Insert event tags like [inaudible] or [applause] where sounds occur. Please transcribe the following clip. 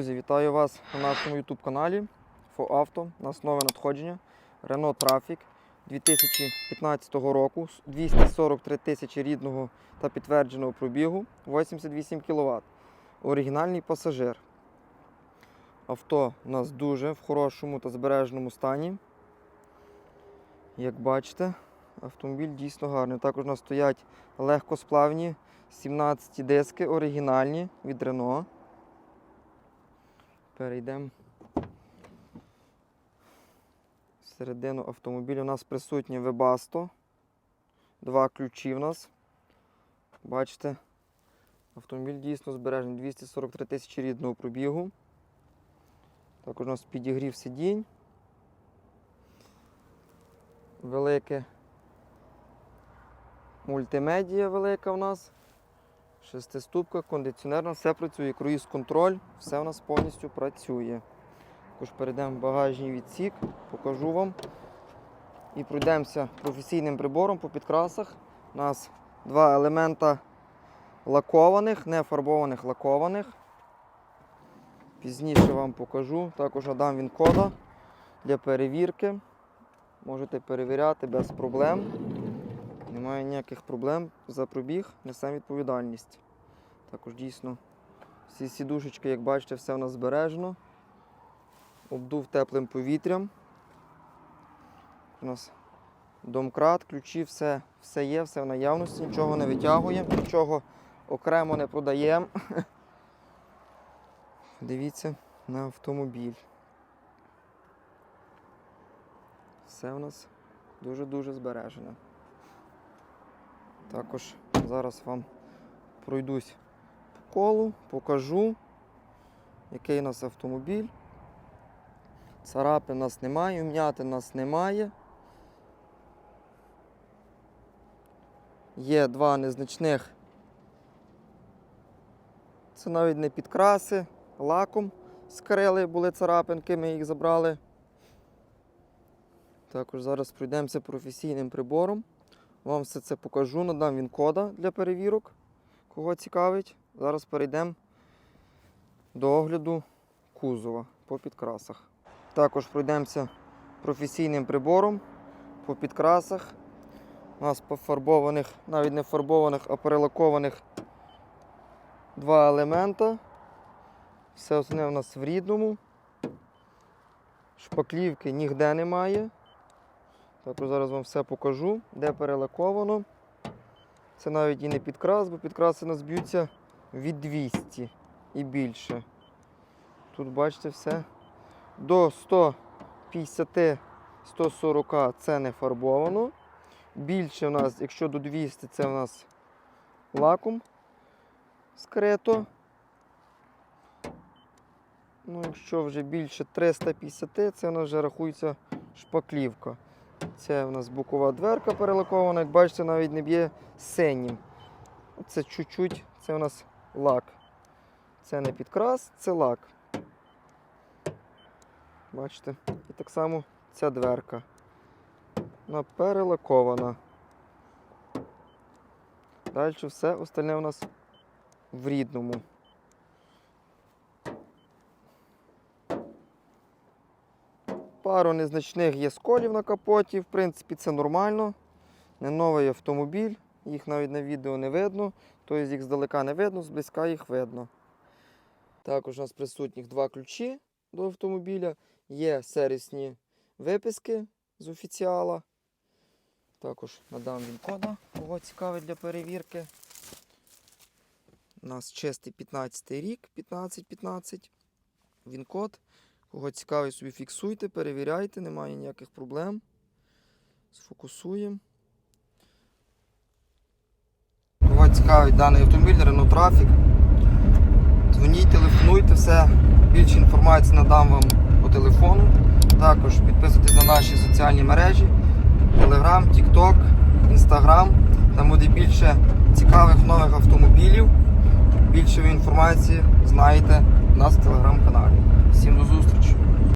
Друзі, вітаю вас на нашому YouTube каналі ФОАВТО. У нас нове надходження. Renault Traffic 2015 року. 243 тисячі рідного та підтвердженого пробігу, 88 кВт. Оригінальний пасажир. Авто у нас дуже в хорошому та збереженому стані. Як бачите, автомобіль дійсно гарний. Також у нас стоять легкосплавні 17 диски оригінальні від Renault. Перейдемо всередину автомобіля. У нас присутнє Webasto. Два ключі в нас. Бачите, автомобіль дійсно збережений 243 тисячі рідного пробігу. Також у нас підігрів сидінь. Велике мультимедія велика у нас. Шестиступка, кондиціонерна, все працює, круїз контроль, все у нас повністю працює. Також перейдемо в багажний відсік, покажу вам. І пройдемося професійним прибором по підкрасах. У нас два елемента лакованих, не фарбованих лакованих. Пізніше вам покажу. Також надам він кода для перевірки. Можете перевіряти без проблем. Немає ніяких проблем за пробіг, несемо відповідальність. Також дійсно всі сідушечки, як бачите, все у нас збережено. Обдув теплим повітрям. У нас домкрат, ключі, все, все є, все в наявності, нічого не витягуємо, нічого окремо не продаємо. [laughs] Дивіться на автомобіль. Все у нас дуже-дуже збережено. Також зараз вам пройдусь по колу, покажу, який у нас автомобіль. Царапин у нас немає, вм'яти у нас немає. Є два незначних. Це навіть не підкраси, лаком скрили, були царапинки, ми їх забрали. Також зараз пройдемося професійним прибором. Вам все це покажу, надам він кода для перевірок, кого цікавить. Зараз перейдемо до огляду кузова по підкрасах. Також пройдемося професійним прибором по підкрасах. У нас пофарбованих, навіть не фарбованих, а перелакованих два елемента. Все основне у нас в рідному. Шпаклівки ніде немає. Також зараз вам все покажу, де перелаковано. Це навіть і не підкрас, бо підкраси нас б'ються від 200 і більше. Тут бачите все. До 150-140 це не фарбовано. Більше у нас, якщо до 200, це у нас лаком скрито. Ну, якщо вже більше 350, це у нас вже рахується шпаклівка. Це у нас бокова дверка перелакована, як бачите, навіть не б'є синім. Це чуть-чуть, це у нас лак. Це не підкрас, це лак. Бачите? І так само ця дверка. Вона перелакована. Далі все остальне у нас в рідному. Пару незначних є сколів на капоті, в принципі, це нормально. Не новий автомобіль, їх навіть на відео не видно, тобто їх здалека не видно, зблизька їх видно. Також у нас присутніх два ключі до автомобіля. Є сервісні виписки з офіціала. Також надам він кода, кого цікавить для перевірки. У нас чистий 15 рік, 15-15. Він код. Кого цікавить, собі фіксуйте, перевіряйте, немає ніяких проблем. Сфокусуємо. Кого цікавить даний автомобіль, Renault Traffic. Дзвоніть, телефонуйте, все. Більше інформації надам вам по телефону. Також підписуйтесь на наші соціальні мережі: Telegram, TikTok, Instagram. Там буде більше цікавих нових автомобілів. Більше інформації знаєте у нас в телеграм-каналі. sendo os ostras.